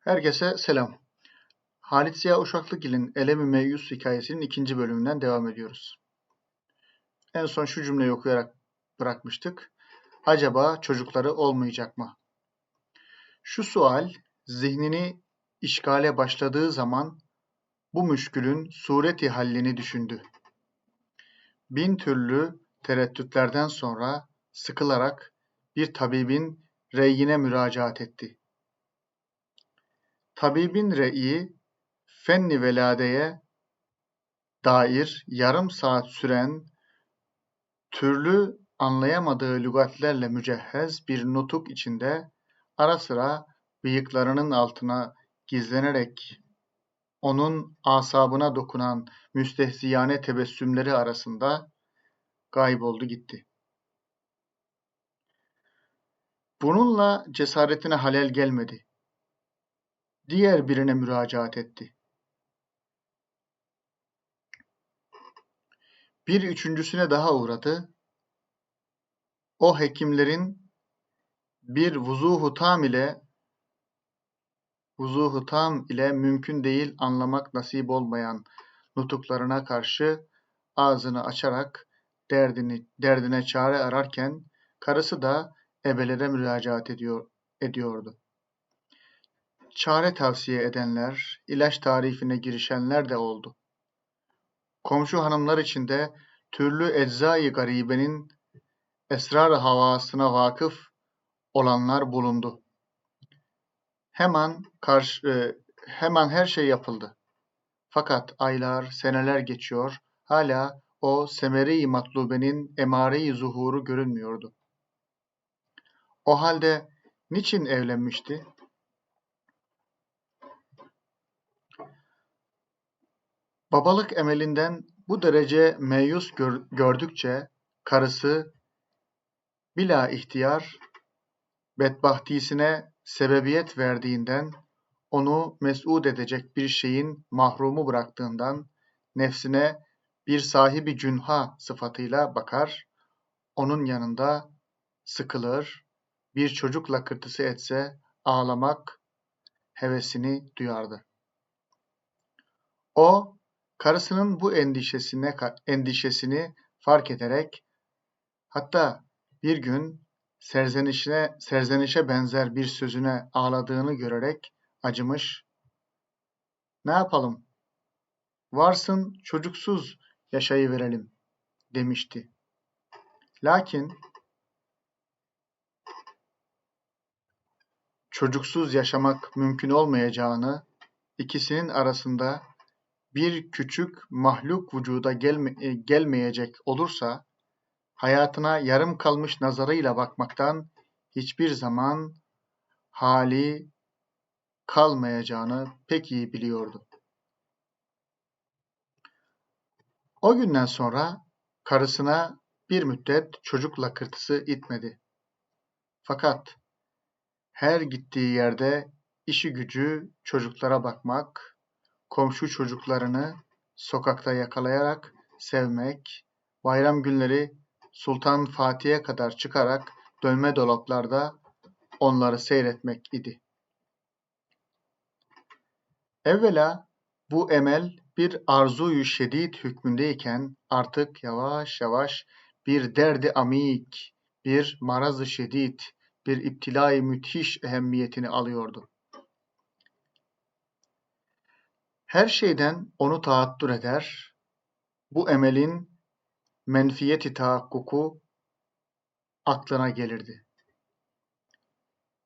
Herkese selam. Halit Ziya Uşaklıgil'in Elemi Meyyus hikayesinin ikinci bölümünden devam ediyoruz. En son şu cümleyi okuyarak bırakmıştık. Acaba çocukları olmayacak mı? Şu sual zihnini işgale başladığı zaman bu müşkülün sureti hallini düşündü. Bin türlü tereddütlerden sonra sıkılarak bir tabibin reyine müracaat etti. Tabibin re'yi fenni veladeye dair yarım saat süren türlü anlayamadığı lügatlerle mücehhez bir nutuk içinde ara sıra bıyıklarının altına gizlenerek onun asabına dokunan müstehziyane tebessümleri arasında kayboldu gitti. Bununla cesaretine halel gelmedi. Diğer birine müracaat etti. Bir üçüncüsüne daha uğradı. O hekimlerin bir vuzuhu tam ile vuzuhu tam ile mümkün değil anlamak nasip olmayan nutuklarına karşı ağzını açarak derdini derdine çare ararken karısı da ebelere müracaat ediyor ediyordu. Çare tavsiye edenler, ilaç tarifine girişenler de oldu. Komşu hanımlar içinde türlü eczai garibenin esrar havasına vakıf olanlar bulundu. Hemen karşı, e, hemen her şey yapıldı. Fakat aylar, seneler geçiyor, hala o semeri matlubenin emare-i zuhuru görünmüyordu. O halde niçin evlenmişti? Babalık emelinden bu derece meyus gör, gördükçe karısı bila ihtiyar bedbahtisine sebebiyet verdiğinden onu mes'ud edecek bir şeyin mahrumu bıraktığından nefsine bir sahibi cünha sıfatıyla bakar, onun yanında sıkılır, bir çocuk lakırtısı etse ağlamak hevesini duyardı. O Karısının bu endişesine endişesini fark ederek hatta bir gün serzenişine serzenişe benzer bir sözüne ağladığını görerek acımış. Ne yapalım? Varsın çocuksuz yaşayıverelim demişti. Lakin çocuksuz yaşamak mümkün olmayacağını, ikisinin arasında bir küçük mahluk vücuda gelme, e, gelmeyecek olursa, hayatına yarım kalmış nazarıyla bakmaktan hiçbir zaman hali kalmayacağını pek iyi biliyordu. O günden sonra karısına bir müddet çocuk lakırtısı itmedi. Fakat her gittiği yerde işi gücü çocuklara bakmak, komşu çocuklarını sokakta yakalayarak sevmek, bayram günleri Sultan Fatih'e kadar çıkarak dönme dolaplarda onları seyretmek idi. Evvela bu emel bir arzuyu şedid hükmündeyken artık yavaş yavaş bir derdi amik, bir marazı şedid, bir iptilai müthiş ehemmiyetini alıyordu. Her şeyden onu taattür eder, bu emelin menfiyeti tahakkuku aklına gelirdi.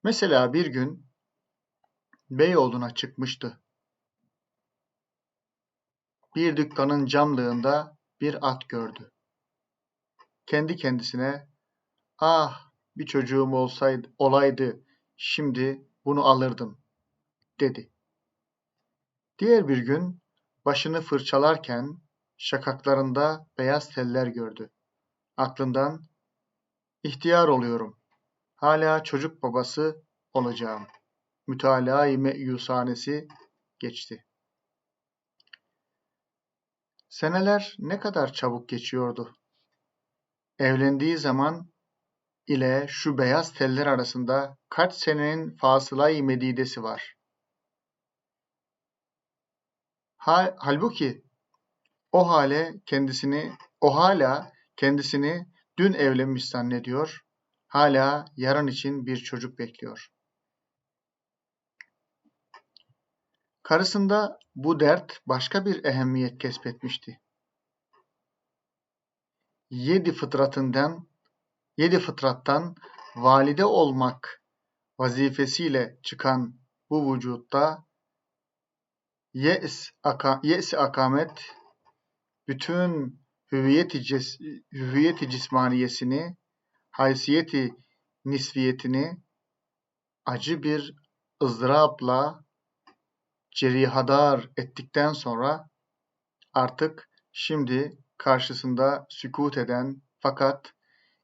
Mesela bir gün Beyoğlu'na çıkmıştı. Bir dükkanın camlığında bir at gördü. Kendi kendisine, ah bir çocuğum olsaydı, olaydı, şimdi bunu alırdım, dedi. Diğer bir gün başını fırçalarken şakaklarında beyaz teller gördü. Aklından ihtiyar oluyorum. Hala çocuk babası olacağım. Mütalaa-i meyusanesi geçti. Seneler ne kadar çabuk geçiyordu. Evlendiği zaman ile şu beyaz teller arasında kaç senenin fasılayı medidesi var. Ha, halbuki o hale kendisini, o hala kendisini dün evlenmiş zannediyor, hala yarın için bir çocuk bekliyor. Karısında bu dert başka bir ehemmiyet kesbetmişti. Yedi fıtratından, yedi fıtrattan valide olmak vazifesiyle çıkan bu vücutta yes, aka, yes akamet bütün hüviyeti, cis, hüviyeti cismaniyesini, haysiyeti nisviyetini acı bir ızdırapla cerihadar ettikten sonra artık şimdi karşısında sükut eden fakat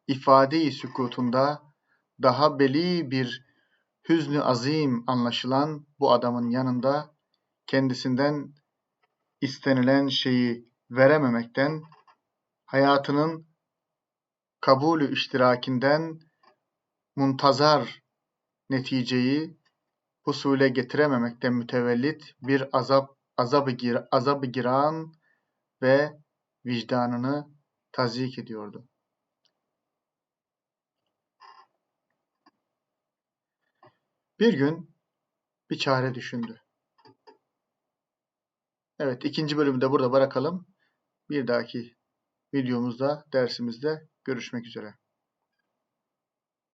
ifade-i sükutunda daha beli bir hüznü azim anlaşılan bu adamın yanında kendisinden istenilen şeyi verememekten, hayatının kabulü iştirakinden muntazar neticeyi husule getirememekten mütevellit bir azap azabı gir, azabı giran ve vicdanını tazyik ediyordu. Bir gün bir çare düşündü. Evet, ikinci bölümü de burada bırakalım. Bir dahaki videomuzda, dersimizde görüşmek üzere.